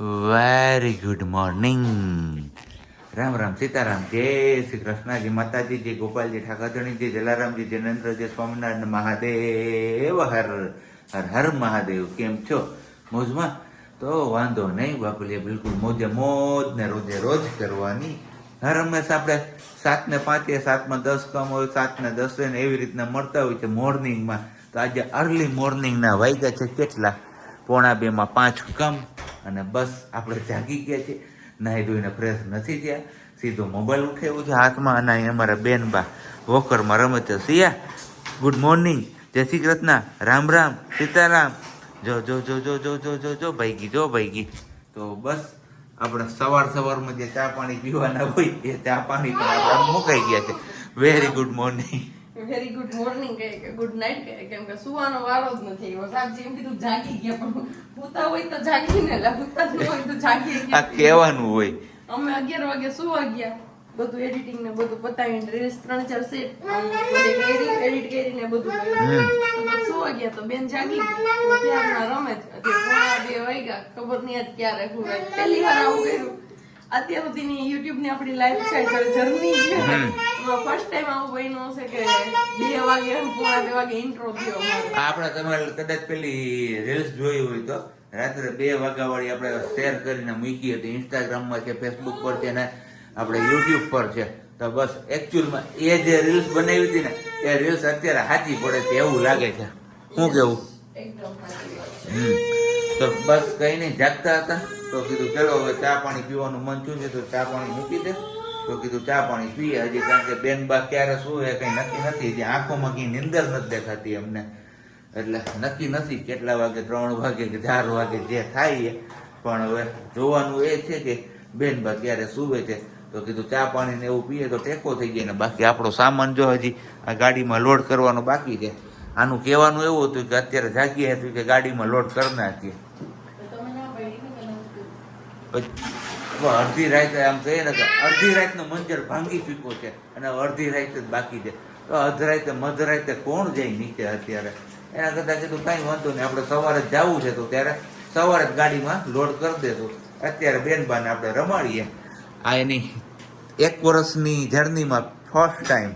Very good morning Ram Ram Sitaram. જય શ્રી કૃષ્ણજી માતાજી, જય ગોપાલજી ઠાકરધણીજી જલારામજી જનેન્દ્રજી સ્વામિનારાયણ મહાદેવ. હર હર હર મહાદેવ. કેમ છો? મોજમાં? તો વાંધો નહીં બાપુલીએ બિલકુલ મોજે મોજ ને રોજે રોજ કરવાની. હર હંમેશા આપણે સાત ને પાંચે, સાતમાં દસ કમ હોય સાત ને દસ ને એવી રીતના મળતા હોય છે મોર્નિંગમાં તો આજે અર્લી મોર્નિંગના વાગ્યા છે કેટલા? પોણા બે માં પાંચ કમ અને બસ આપણે જાગી ગયા છે નાહી ધોઈને ફ્રેશ નથી થયા. સીધો મોબાઈલ ઉઠાવ્યો છે હાથમાં અને અહીં અમારા બેનબા વોકરમાં રમે છે. સિયા ગુડ મોર્નિંગ જય શ્રી કૃષ્ણ. રામ રામ. સીતારામ. જો જો જો જો જો જો જો જો, ભાઈગી જો, ભાઈગી. તો બસ આપણે સવાર સવારમાં જે ચા પાણી પીવાના હોય એ ચા પાણી પણ આપણે મુકાઈ ગયા છે. Very good morning very good morning કહે કે ગુડ નાઇટ કહે. કેમ કે સુવાનો વારો જ નથી. એવો સાહેબજી એમ કીધું જાગી ગયા. પણ હુતા હોય તો જાગીને લે હુતા ન હોય તો જાગી આ ગયા કહેવાનું હોય. અમે અગિયાર વાગે સુવા ગયા. બધું એડિટિંગ ને બધું પતાવીને રીલ્સ ત્રણ ચાર સેટ એડિટ કરીને બધું સુવા ગયા તો બેન જાગી ત્યારના રમે અત્યારે પોણા બે વાગ્યા. ખબર નહીં ક્યારે હું પહેલી વાર આવું કર્યું. અત્યાર સુધીની યુટ્યુબની આપણી લાઈફ છે જર્ની છે ફર્સ્ટ ટાઈમ આવું બન્યું છે કે બે વાગે પોણા બે વાગે ઇન્ટ્રો થયો આપણે તમારે કદાચ પેલી રીલ્સ જોઈ હોય તો રાત્રે બે વાગ્યા વાળી આપણે શેર કરીને મૂકી હતી ઇન્સ્ટાગ્રામમાં છે ફેસબુક પર છે ને આપણે યુટ્યુબ પર છે. તો બસ એકચ્યુઅલમાં એ જે રીલ્સ બનાવી હતી ને એ રીલ્સ અત્યારે સાચી પડે છે એવું લાગે છે. શું કેવું? એકદમ. હમ. તો બસ કઈ નહીં જાગતા હતા. તો કીધું, ચલો, હવે ચા પાણી પીવાનું મન થયું છે તો ચા પાણી મૂકી દે. તો કીધું, ચા પાણી પીએ હજી કારણ કે બેન બા ક્યારે શું હે કઈ નક્કી નથી. જે આંખોમાં કઈ નિંદર નથી દેખાતી અમને. એટલે નક્કી નથી કેટલા વાગે, ત્રણ વાગે કે ચાર વાગે જે થાય પણ હવે જોવાનું એ છે કે બેન બા ક્યારે સુવે છે. તો કીધું, ચા પાણી ને એવું પીએ તો ટેકો થઈ જાય ને બાકી આપણો સામાન જો હજી આ ગાડીમાં લોડ કરવાનો બાકી છે. આનું કહેવાનું એવું હતું કે અત્યારે જાગીએ હતું કે ગાડીમાં લોડ કરી નાખીએ. અડધી રાત આમ કહીએ ને કે અડધી રાતનો મંજર ભાંગી ચૂક્યો છે અને અડધી રાત જ બાકી છે. તો અધ રાતે મધ રાતે કોણ જાય નીચે અત્યારે? એના કરતાં કીધું કાંઈ વાંધો નહીં આપણે સવારે જ જવું છે તો ત્યારે સવારે જ ગાડીમાં લોડ કરી દેશું અત્યારે બેનબાને આપણે રમાડીએ. આ એની એક વર્ષની જર્નીમાં ફર્સ્ટ ટાઈમ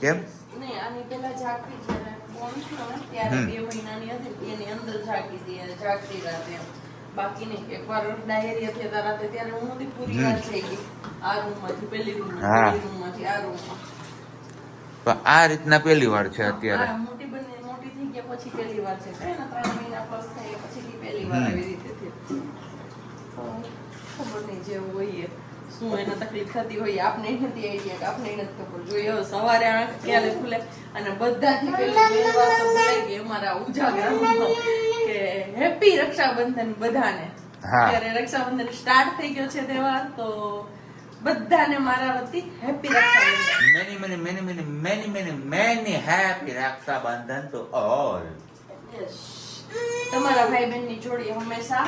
કેમ? નહીં આની પહેલા જાગતી ત્યારે બે મહિનાની હતી એની અંદર જાગી હતી જાગતી રાતે બાકી નહીં એકવાર ડાયરી હતી રાતે ત્યારે હું નથી પૂરી હમ. થઈ ગઈ આ રૂમમાંથી પેલી રૂમ. રૂમમાંથી આ રૂમમાં આ રીતના પહેલી વાર છે અત્યારે મોટી બની મોટી થઈ ગયા પછી પહેલી વાર છે કઈ ને ત્રણ મહિના પ્લસ થાય પછી પહેલી વાર. આવી રીતે થઈ ખબર નહીં જેવું હોય. શું એને તકલીફ થતી હોય આપને નથી આઈડિયા કે આપને નથી ખબર. જોઈએ સવારે આંખ ક્યારે ખુલે અને બધાથી બે વાત તો ભૂલાઈ ગઈ અમારા ઉજાગરામાં. કે હેપી રક્ષાબંધન બધાને. ત્યારે રક્ષાબંધન સ્ટાર્ટ થઈ ગયો છે તહેવાર તો બધાને મારા વતી happy Raksha Bandhan. Many many many many many many many happy Raksha Bandhan to all તમારા ભાઈ બહેનની જોડી હંમેશા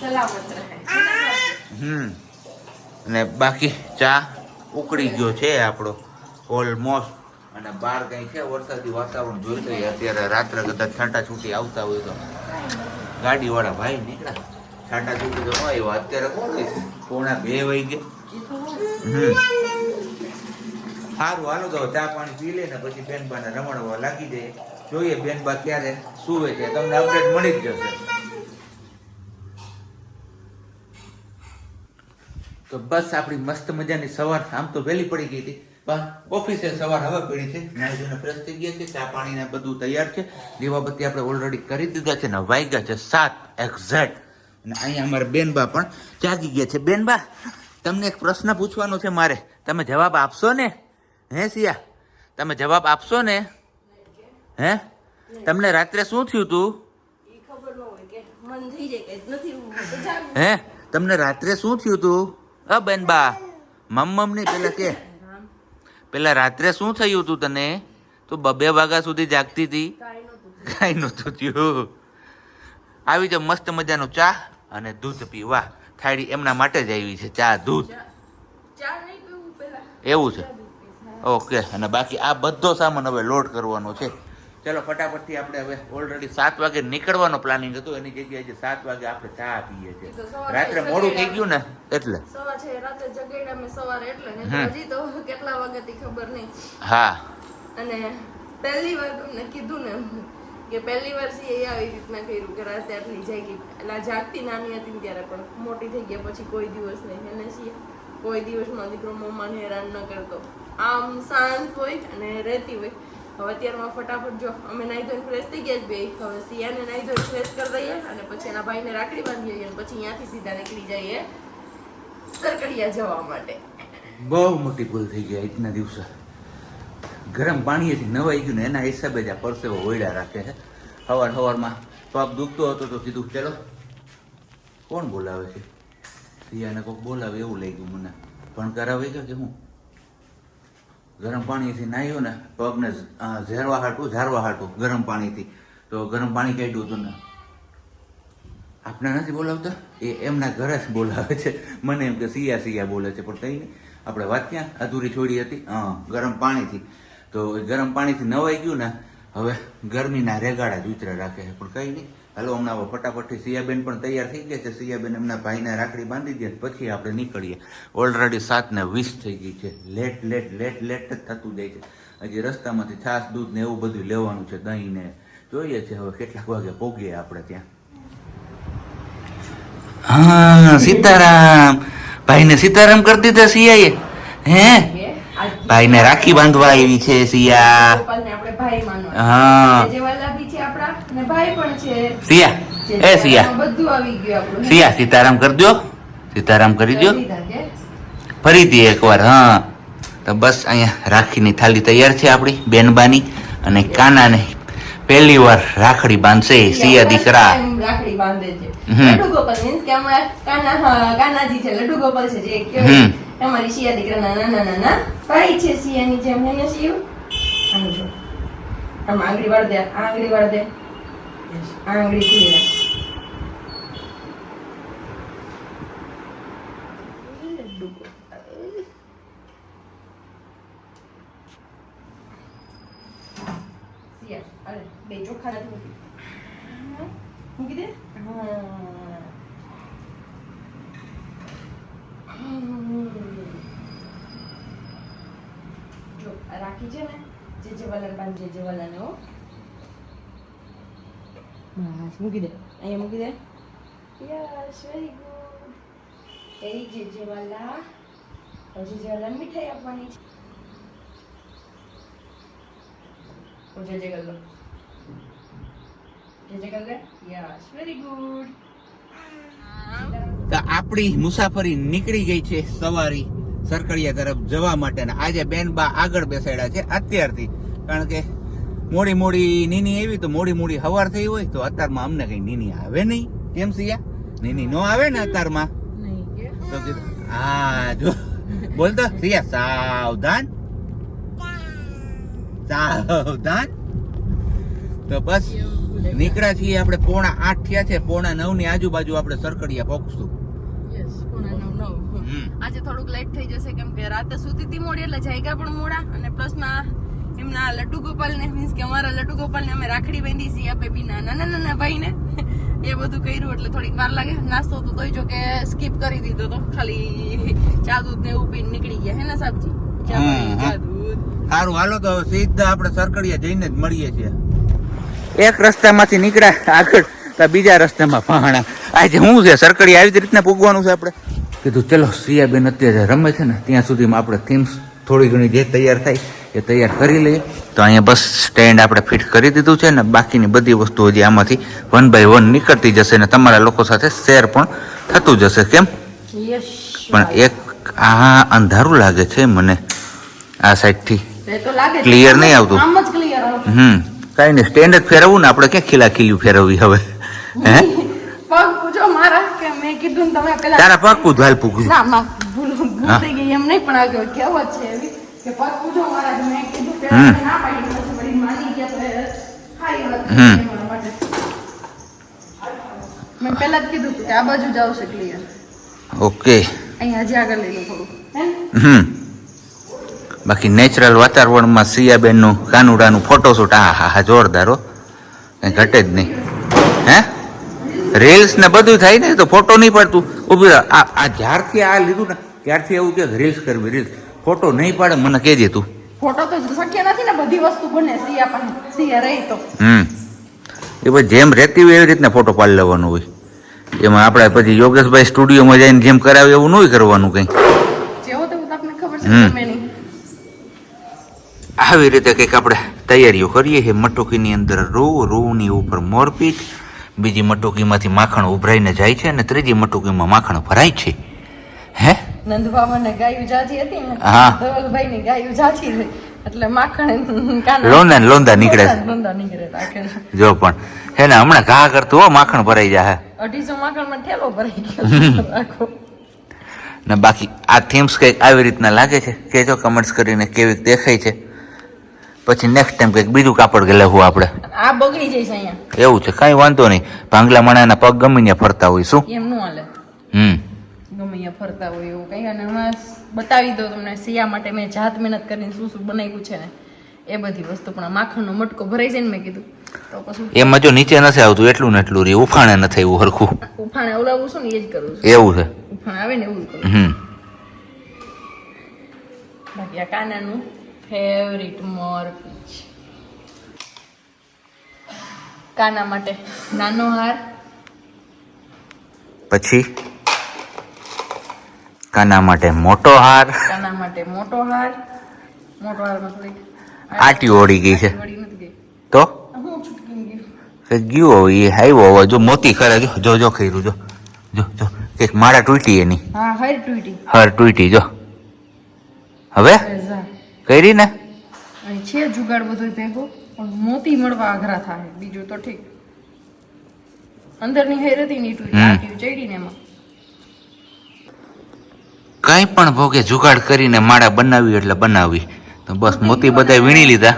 સલામત રહે. હમ. અને બાકી ચા ઉકળી ગયો છે આપણો. ઓલમોસ્ટ અને બહાર કઈ છે, વરસાદી વાતાવરણ જોઈ લઈએ. અત્યારે રાત્રે કદાચ છાંટા છૂટી આવતા હોય તો. ગાડી વાળા ભાઈ નીકળ્યા. છાંટા છૂટી તો આવ્યા. અત્યારે કોણ હોય? પોણા બે વહી ગયા. સારું હાલો તો ચા પાણી પી લે ને પછી બેનબાને રમણવા લાગી જાય. જોઈએ બેનબા ક્યારે સુવે છે. તમને અપડેટ મળી જ જશે. તો બસ આપણી મસ્ત મજાની સવાર આમ તો વહેલી પડી ગઈ હતી. પણ ઓફિસે સવાર હવે પડી છે. નાઈ ધોઈને ફ્રેશ થઈ ગયા છે. ચા પાણી ને બધું તૈયાર છે. દીવાબત્તી આપણે ઓલરેડી કરી દીધા છે ને વાગ્યા છે સાત એક્ઝેક્ટ. અને અહીંયા અમારા બેનબા પણ જાગી ગયા છે. બેનબા તમને એક પ્રશ્ન પૂછવાનો છે મારે. તમે જવાબ આપશો ને? હે સિયા? તમે જવાબ આપશો ને? હે? તમને રાત્રે શું થયું તું. હે? તમને રાત્રે શું થયું તું? અ બેનબા મમ્મમની પેલા કે. પેલા રાત્રે શું થયું તું તને? તું બબે વાગ્યા સુધી જાગતી હતી? કાંઈ નહોતું. થયું. આવી જાવ મસ્ત મજાનો ચા અને દૂધ પીવા. થાળી એમના માટે જ આવી છે ચા દૂધ. નહીં એવું છે. ઓકે અને બાકી આ બધો સામાન હવે લોડ કરવાનો છે. ચલો ફટાફટથી આપણે હવે ઓલરેડી સાત વાગે નીકળવાનો પ્લાનિંગ હતું. એની જગ્યાએ જે સાત વાગે આપણે ચા પીએ છીએ. રાત્રે મોડું થઈ ગયું ને એટલે. સવાર છે રાતે સવારે એટલે હજી તો કેટલા વાગ્યાથી ખબર નહીં. હા. અને પહેલી વાર તમને કીધું ને કે પહેલી વાર સી આવી રીતના કર્યું કે રાતે આટલી જાગી. એટલે જાગતી નાની હતી ત્યારે પણ મોટી થઈ ગયા પછી કોઈ દિવસ નહીં. એને સી કોઈ દિવસ નો દીકરો મમ્માને હેરાન ન કરતો. આમ શાંત હોય અને રહેતી હોય. હવે અત્યારમાં ફટાફટ જો, અમે નાહી ધોઈને ફ્રેશ થઈ ગયા બે. હવે સિયાને નાહી ધોઈને ફ્રેશ કરી દઈએ અને પછી એના ભાઈને રાખડી બાંધી અને પછી અહીંયાથી સીધા નીકળી જઈએ સરકડિયા જવા માટે. બહુ મોટી ભૂલ થઈ ગઈ આજના દિવસે. ગરમ પાણીએથી નવાઈ ગયું ને એના હિસાબે જ આ પરસેવો ઓયડા રાખે છે. સવાર સવારમાં પગ દુખતો હતો તો કીધું, ચલો. કોણ બોલાવે છે? સિયાને કોઈક બોલાવે એવું લઈ ગયું મને. પણ કરાવે ગયો કે હું? ગરમ પાણીથી નાહ્યું ને, પગને ઝેરવા હાટું, ઝારવા હાટું ગરમ પાણીથી. તો ગરમ પાણી કાઢ્યું હતું ને. આપણે નથી બોલાવતા? એ એમના ઘરે જ બોલાવે છે. મને એમ કે સિયા સિયા બોલે છે, પણ કંઈ નહીં આપણે વાત ક્યાં? અધૂરી છોડી હતી? હા, ગરમ પાણીથી. તો ગરમ પાણીથી નવાઈ ગયું ને, હવે ગરમીના રેગાડા જ ઉતરે રાખે છે, પણ કંઈ નહીં હાલો હમણાં ફટાફટથી સિયાબેન પણ તૈયાર થઈ ગયા છે. સિયાબેન એમના ભાઈને રાખડી બાંધી દે પછી આપણે નીકળીએ. ઓલરેડી સાત ને વીસ થઈ ગઈ છે. લેટ લેટ લેટ લેટ જ થતું જાય છે. હજી રસ્તામાંથી છાસ દૂધ ને એવું બધું લેવાનું છે દહીં ને. જોઈએ છે હવે કેટલાક વાગે પોગીએ આપણે ત્યાં. હા સીતારામ. ભાઈને સીતારામ કરી દીધા સિયાએ. હે? ભાઈને રાખી બાંધવા આવી છે સિયા. હા જે વલ્લભી છે આપણા અને ભાઈ પણ છે. સિયા. એ સિયા. બધું આવી ગયું આપણું. સિયા સીતારામ કરજો સીતારામ કરી દો કે? ફરીથી એકવાર હા. તો બસ અહીંયા રાખીની થાળી તૈયાર છે આપણી બેનબાની અને કાનાને પહેલી વાર રાખડી બાંધશે સિયા દીકરા. રાખડી બાંધે છે. લડ્ડુ ગોપાલ મીન્સ કે અમાર કાના હા, કાનાજી છે લડુ ગોપાલ છે જે હમ. કહેવાય તમારી શિયા દીકરાના નાના ના ભાઈ છે સિયાની જેમ એને સિયું? આમ જો. આમ આંગળી વાળ દે આંગળી વાળ દે. આંગળી ખુલી રાખ. લડ્ડુ ગોપાલ. શિયા, અરે, બે ચોખા નથી મૂકી. મૂકી દે. જો રાખી છે ને જે જવાલાલ બાંધ જે જવાલાલ હો બસ મૂકી દે અહીંયા મૂકી દે યસ વેરી ગુડ એ જે જવાલા હજી જવાલા મીઠાઈ આપવાની છે જે જે કર લો જે જે કર લે યસ વેરી ગુડ તો આપણી મુસાફરી નીકળી ગઈ છે સવારી સરકડિયા તરફ જવા માટે આજે બેન બા આગળ બેસાડ્યા છે અત્યારથી. કારણ કે મોડી મોડી નીની એવી તો મોડી મોડી હવાર થઈ હોય તો અત્યારમાં અમને કઈ નીની આવે નહીં. કેમ સિયા નીની નો આવે ને અત્યારમાં? તો કીધું હા જો. બોલતો સિયા સાવધાન. સાવધાન. તો બસ નીકળ્યા છીએ આપણે પોણા આઠ થયા છે. પોણા નવની આજુબાજુ આપણે સરકડિયા પહોંચશું. આજે થોડુંક લેટ થઈ જશે કેમ કે રાતે સુતી હતી મોડી એટલે જાયગા પણ મોડા. અને પ્લસમાં એમના લડ્ડુ ગોપાલ ને મીન્સ કે અમારા લડ્ડુ ગોપાલ ને અમે રાખડી બાંધી છીએ આપે બીના નાના નાના ભાઈ ને એ બધું કર્યું એટલે થોડીક વાર લાગે. નાસ્તો તો તોય જો કે સ્કીપ કરી દીધો તો. ખાલી ચા દૂધ ને એવું પીને નીકળી ગયા. હે ને સાબજી? ચા દૂધ. સારું હાલો તો સીધા આપણે સરકડિયા જઈને જ મળીએ છીએ. એક રસ્તામાંથી નીકળ્યા આગળ તો બીજા રસ્તામાં પહાણા આજે શું છે સરકડી આવી રીતના પૂગવાનું છે આપણે. કીધું ચલો સિયાબેન અત્યારે રમે છે ને ત્યાં સુધીમાં આપણે થીમ્સ થોડી ઘણી જે તૈયાર થાય એ તૈયાર કરી લઈએ તો અહીંયા બસ સ્ટેન્ડ આપણે ફિટ કરી દીધું છે ને બાકીની બધી વસ્તુઓ હજી આમાંથી વન બાય વન નીકળતી જશે ને તમારા લોકો સાથે શેર પણ થતું જશે કેમ? પણ એક આ અંધારું લાગે છે મને આ સાઈડથી. Clear નહીં આવતું. જ હમ. કઈ નહીં સ્ટેન્ડ જ ફેરવવું ને આપણે ક્યાં ખીલા ખીલ્યું ફેરવવી હવે? હે? તારા પગ હાલ પૂછ ના ભૂલ ભૂલ. થઈ ગઈ એમ નહીં પણ આગળ કહેવત છે એવી. મેં પહેલા જ કીધું કે આ બાજુ જાવ છે ક્લિયર ઓકે. અહીંયા હજી આગળ લઈ લો થોડું. હમ. બાકી નેચરલ વાતાવરણમાં સિયાબેનનું કાનુડાનું ફોટોશૂટ આ હા હા જોરદાર હો. કંઈ ઘટે જ નહીં. હે? રીલ્સ ને બધું થાય ને તો ફોટો નહીં પડતું. ઊભી આ આ જ્યારથી આ લીધું ને ત્યારથી એવું કે રીલ્સ કરવી રીલ્સ ફોટો નહીં પાડે મને કહેજે તું. ફોટો તો શક્ય નથી ને બધી વસ્તુ બને સિયા પણ સિયા રહી તો. હમ. એ પછી જેમ રહેતી હોય એવી રીતના ફોટો પાડી લેવાનો હોય. એમાં આપણે પછી યોગેશભાઈ સ્ટુડિયોમાં જઈને જેમ કરાવે એવું નહીં કરવાનું કંઈ. જેવો તેવું તો આપણને ખબર છે હમ. નહીં. આવી રીતે કંઈક આપણે તૈયારીઓ કરીએ છીએ. મટુકીની અંદર રૂ રૂની ઉપર મોરપીચ બીજી મટુકીમાંથી માખણ ઉભરાઈને જાય છે અને ત્રીજી મટુકીમાં માખણ ભરાય છે. હે? નંદબાબાને ગાયું જાજી હતી ને? હા. ધવલભાઈ ગાયું જાજી હતી. એટલે માખણ કાના લોંદા નીકળે. છે. લોંદા નીકળે જો પણ હે ને હમણાં ઘા કરતું હો માખણ ભરાઈ જાય અઢીસો માખણમાં ઠેલો ભરાઈ ગયો. આખો ને બાકી આ થીમ્સ કંઈક આવી રીતના લાગે છે? કહેજો કમેન્ટ્સ કરીને કેવી દેખાય છે. પછી નેક્સ્ટ ટાઈમ કંઈક બીજું કાપડ લેવું આપણે. આ બગડી જઈશ અહીંયા. એવું છે કાંઈ વાંધો નહીં. ભાંગલા માણાના પગ ગમીને ફરતા હોય શું? એમ નું હાલે. હમ. ગમે અહીંયા ફરતા હોય એવું કઈ. અને હમણાં બતાવી દઉં તમને સિયા માટે મેં જાત મહેનત કરીને શું શું બનાવ્યું છે ને એ બધી વસ્તુ. પણ આ માખણનો મટકો ભરાઈ જાય ને મેં કીધું. તો પછી એમાં જો નીચે નથી આવતું એટલું ને એટલું રે ઉફાણે નથી એવું હરખું. ઉફાણે ઓલાવું છું ને એ જ કરું છું. એવું છે. ઉફાણ આવે ને એવું કરું હમ. બાકી આ કાનાનું ફેવરિટ મોર પીચ. કાના માટે નાનો હાર. પછી? કાના માટે મોટો હાર. કાના માટે મોટો હાર. મોટો હાર મતલબ આટી ઓળી ગઈ છે. તો? ગયું એ આવ્યો હવે. જો મોતી કરે જો જો જો કર્યું જો. જો જો. એક માળા તૂટી એની. હા હર તૂટી. જો. હવે? કરી ને? છે જુગાડ બધું ભેગો પણ મોતી મળવા અઘરા થાય. બીજું તો ઠીક. અંદરની હેરતી ની ટૂટી હમ. આટી ચડી ને એમાં. કાંઈ પણ ભોગે જુગાડ કરીને માળા બનાવી એટલે બનાવી. તો બસ મોતી બધા વીણી લીધા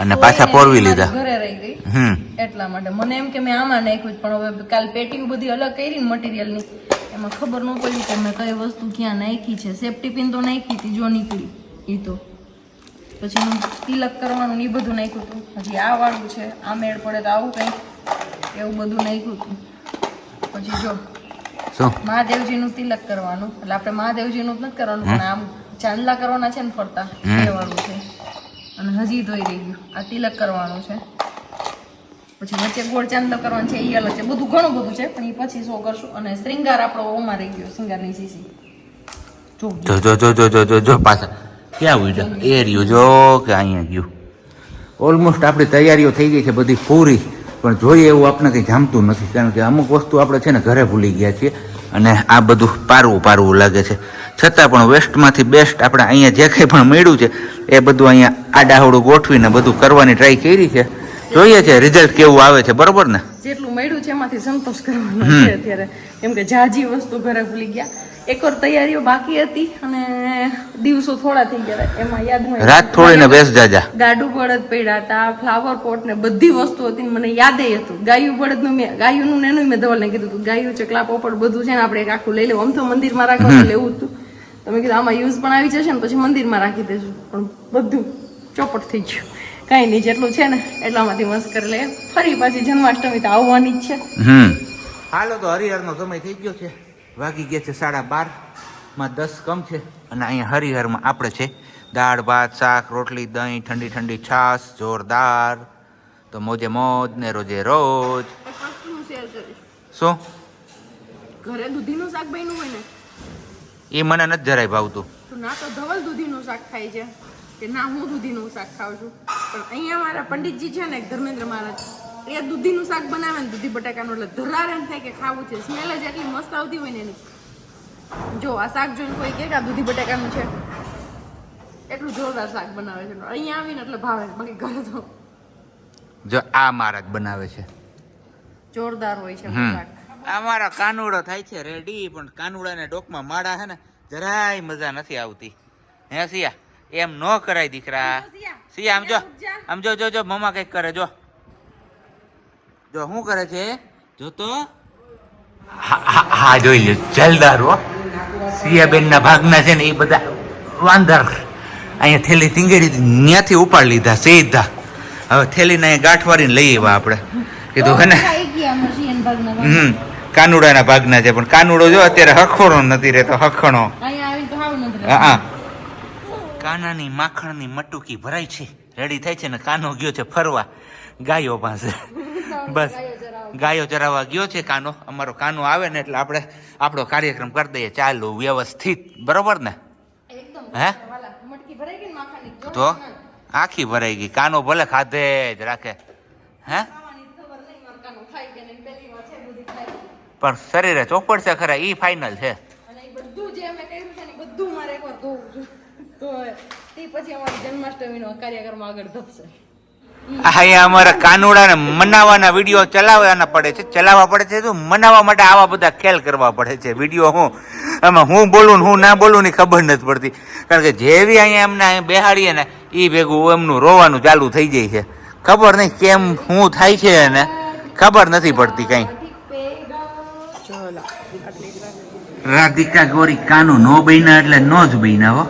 અને પાછા પોરવી લીધા. ઘરે રહી ગઈ. હમ. એટલા માટે. મને એમ કે મેં આમાં નાખ્યું પણ હવે કાલ પેટીઓ બધી અલગ કરી ને મટીરિયલની એમાં ખબર ન પડી કે મેં કઈ વસ્તુ ક્યાં નાખી છે. સેફટી પિન તો નાખી હતી જો નીકળી. એ તો. પછી હું તિલક કરવાનું ને એ બધું નાખ્યું હતું. હજી આ વાળું છે આ મેળ પડે તો આવું કંઈક. એવું બધું નાખ્યું હતું. પછી જો. મહાદેવજી નું તિલક કરવાનું. એટલે આપણે મહાદેવજી નું નથી કરવાનું પણ આમ ચાંદલા કરવાના છે ને ફરતા લેવાનું છે. અને હજી ધોઈ રહી ગયું. આ તિલક કરવાનું છે. પછી વચ્ચે ગોળ ચાંદલો કરવાનું છે એ અલગ છે. બધું ઘણું બધું છે પણ એ પછી શું કરશું. અને શ્રીંગાર આપણો ઓમાં રહી ગયો શ્રૃંગારની સીસી જો. જો જો જો જો જો જો પાછા. ક્યાં ઉજા એ રહ્યું જો કે અહીંયા ગયું. ઓલમોસ્ટ આપણી તૈયારીઓ થઈ ગઈ છે બધી પૂરી. પણ જોઈએ એવું આપણે કંઈ જામતું નથી કારણ કે અમુક વસ્તુ આપણે છે ને ઘરે ભૂલી ગયા છીએ અને આ બધું પારવું પારવું લાગે છે. છતાં પણ વેસ્ટમાંથી બેસ્ટ આપણે અહીંયા જે કંઈ પણ મળ્યું છે એ બધું અહીંયા આડાહવડું ગોઠવીને બધું કરવાની ટ્રાય કરી છે. જોઈએ છે રિઝલ્ટ કેવું આવે છે બરોબર ને? જેટલું મળ્યું છે એમાંથી સંતોષ કરવાનો છે અત્યારે. કેમ કે જાજી વસ્તુ ઘરે ભૂલી ગયા. એક વાર તૈયારીઓ બાકી હતી અને દિવસો થોડા થઈ ગયા. એમાં યાદ હોય રાત થોડીને બેસ જાજા. ગાડું બળદ પડ્યા હતા ફ્લાવર પોટ ને બધી વસ્તુ હતી મને યાદ હતું. ગાયું બળદનું મેં ગાયું નું એનું મેં ધવલને કીધું હતું. ગાયું ચકલા પોપડ બધું છે ને આપણે એક આખું લઈ લેવું. આમ તો મંદિરમાં રાખવા લેવું હતું તમે કીધું આમાં યુઝ પણ આવી જશે ને પછી મંદિરમાં રાખી દેજો પણ બધું ચોપટ થઈ ગયું. કઈ નહીં જેટલું છે ને એટલામાંથી મસ્ત કરી લે ફરી પાછી જન્માષ્ટમી તો આવવાની જ છે. હાલો તો હરિહર નો સમય થઈ ગયો છે. વાગી ગયા છે સાડા બારમાં દસ કમ છે અને અહીંયા હરિહરમાં આપણે છે દાળ ભાત શાક રોટલી દહીં ઠંડી ઠંડી છાશ જોરદાર. તો મોજે મોજ ને રોજે રોજ. શું? ઘરે દૂધીનું શાક બન્યું હોય ને? એ મને નથી જરાય ભાવતું. તો ના તો ધવલ દૂધીનું શાક ખાય છે. કે ના હું દૂધીનું શાક ખાઉં છું. પણ અહીંયા મારા પંડિતજી છે ને ધર્મેન્દ્ર મહારાજ. એ દૂધીનું શાક બનાવે ને દૂધી બટાકાનું એટલે ધરાર એમ થાય કે ખાવું છે. સ્મેલ જ એટલી મસ્ત આવતી હોય ને એની. જો આ શાક જોઈને કોઈ કે આ દૂધી બટાકાનું છે. એટલું જોરદાર શાક બનાવે છે. અહીંયા આવીને એટલે ભાવે બાકી ઘરે તો. જો આ મારા જ બનાવે છે. જોરદાર હોય છે શાક. આ મારા કાનુડો થાય છે રેડી પણ કાનુડાને ડોકમાં માળા છે ને જરાય મજા નથી આવતી. હે સિયા? એમ ન કરાય દીકરા. સિયા. આમ જો. આમ જો જો જો મમ્મા કંઈક કરે જો. જો શું કરે છે? જો તો હા હા- હા જોઈ લ્યો જલદાર હો. સિયાબેન ના ભાગના છે ને એ બધા વાંદર અહીંયા થેલી ટીંગેડી ત્યાંથી ઉપાડી લીધા સીધા. હવે થેલીને અહીંયા ગાંઠવારીને લઈ આવ્યા આપણે. કીધું હે ને. હમ કાનુડાના ભાગના છે પણ કાનુડો જો અત્યારે હખોણો નથી રહેતો હખણો હા. કાનાની માખણની મટુકી ભરાય છે. રેડી થાય છે ને કાનો ગયો છે ફરવા. ગાયો પાસે. બસ. ગાયો ચરાવવા ગયો છે કાનો અમારો કાનો આવે ને એટલે આપણે આપણો કાર્યક્રમ કરી દઈએ. ચાલુ વ્યવસ્થિત. બરોબર ને? હે? તો? આખી ભરાઈ ગઈ. કાનો ભલે ખાધે જ રાખે. હે? પણ શરીરે ચોપડ છે ખરા ઈ ફાઇનલ છે. તો તે પછી અમારી જન્માષ્ટમીનો કાર્યક્રમ આગળ ધપશે. અહીંયા અમારા કાનુડાને મનાવવાના વીડિયો ચલાવવાના પડે છે. ચલાવવા પડે છે તો મનાવવા માટે આવા બધા ખેલ કરવા પડે છે. વીડિયો હું, આમાં હું બોલું હું ના બોલું ની ખબર નથી પડતી. કારણ કે જેવી અહીંયા એમને અહીંયા બેહાડીએ ને એ ભેગું એમનું રોવાનું ચાલુ થઈ જાય છે. ખબર નહીં કેમ, શું થાય છે ને ખબર નથી પડતી કઈ. રાધિકા ગોરી કાનુ નો બન્યા એટલે નો જ બન્યા હો.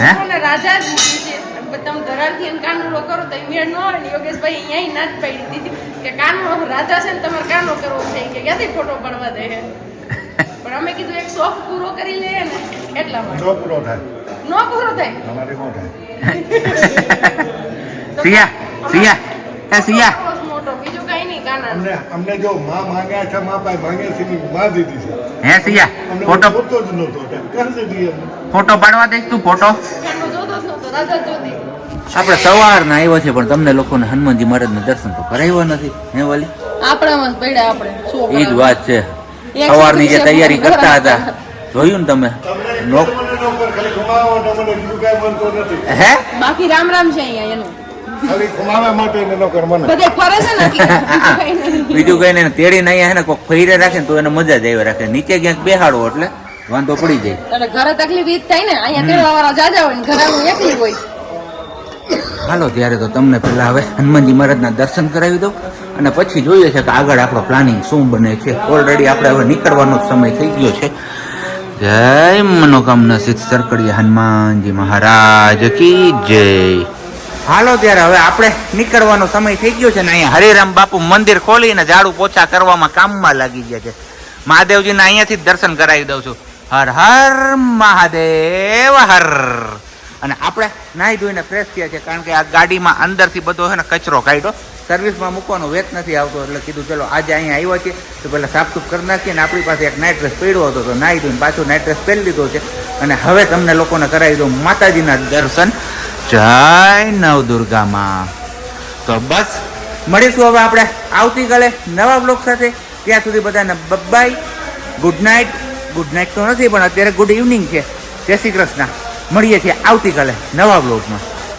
હે? રાજા છે તમે ધરારથી એને કાનુડો કરો તો મેળ ન આવે ને. યોગેશભાઈ અહીંયા ના જ પાડી દીધી. કે કાનો રાજા છે ને તમારે કાનો કરવો છે કે ક્યાંથી ફોટો પડવા દે પણ અમે કીધું એક શોખ પૂરો કરી લઈએ ને એટલા માટે. નો પૂરો થાય. નો પૂરો થાય? અમારે નો થાય. સિયા સિયા એ સિયા. મોટો બીજું કઈ નહીં કાના. અમને અમને જો માં માંગ્યા છે માં પાસે માંગે છે માં દીધી છે. હે સિયા ફોટો જોતો જ નહોતો કરી દીધી ફોટો પાડવા દઈશ તું ફોટો. જોતો જ નહોતો રાજા જોતી. આપણે સવારના આવ્યા છે પણ તમને લોકોને હનુમાનજી મહારાજના દર્શન તો કરાવ્યા નથી. હે વાલી? આપણામાં પડ્યા આપણે એ જ વાત છે. સવારની જે તૈયારી કરતા હતા જોયું ને તમે? નો- નો ને હે? બાકી રામ રામ છે અહીંયા એનું. નો ને બીજું કઈ નહીં. તેડી કઈ અહીંયા હે ને કોઈક ફૈરે રાખે ને તો એને મજા જ આવી રાખે. નીચે ક્યાંક બેહાડો એટલે વાંધો પડી જાય. ઘરે તકલીફ ઈ જ થાય ને અહીંયા તેડવા વાળા જાજા હોય ને ઘરે એકલી હોય. હાલો, ત્યારે તો તમને પહેલાં હવે હનુમાનજી મહારાજના દર્શન કરાવી દઉં અને પછી જોઈએ છે કે આગળ આપણો પ્લાનિંગ શું બને છે. ઓલરેડી આપણે હવે નીકળવાનો સમય થઈ ગયો છે. જય મનોકામના સિદ્ધ સરકડીયા હનુમાનજી મહારાજ કી જય. હાલો, ત્યારે હવે આપણે નીકળવાનો સમય થઈ ગયો છે ને અહીંયા હરિરામ બાપુ મંદિર ખોલીને ઝાડુ પોછા કરવામાં કામમાં લાગી ગયા છે. મહાદેવજીને અહીંયાથી દર્શન કરાવી દઉં છું. હર હર મહાદેવ, હર. અને આપણે નાહી ધોઈને ફ્રેશ થયા છે કારણ કે આ ગાડીમાં અંદરથી બધો છે ને કચરો કાઢ્યો. સર્વિસમાં મૂકવાનો વેત નથી આવતો, એટલે કીધું ચલો આજે અહીંયા આવ્યા છીએ. તો પહેલાં સાફસૂફ કરી નાખીએ અને આપણી પાસે એક નાઇટ ડ્રેસ પડ્યો હતો, તો નાહી ધોઈને પાછો નાઇટ ડ્રેસ પહેરી લીધો છે. અને હવે તમને લોકોને કરાવી દઉં માતાજીના દર્શન. જય નવદુર્ગામાં. તો બસ, મળીશું હવે આપણે આવતીકાલે નવા બ્લોગ સાથે. ત્યાં સુધી બધાને bye bye good night good night તો નથી, પણ અત્યારે ગુડ ઇવનિંગ છે. જય શ્રી કૃષ્ણ. મળીએ છીએ આવતીકાલે નવા બ્લોગમાં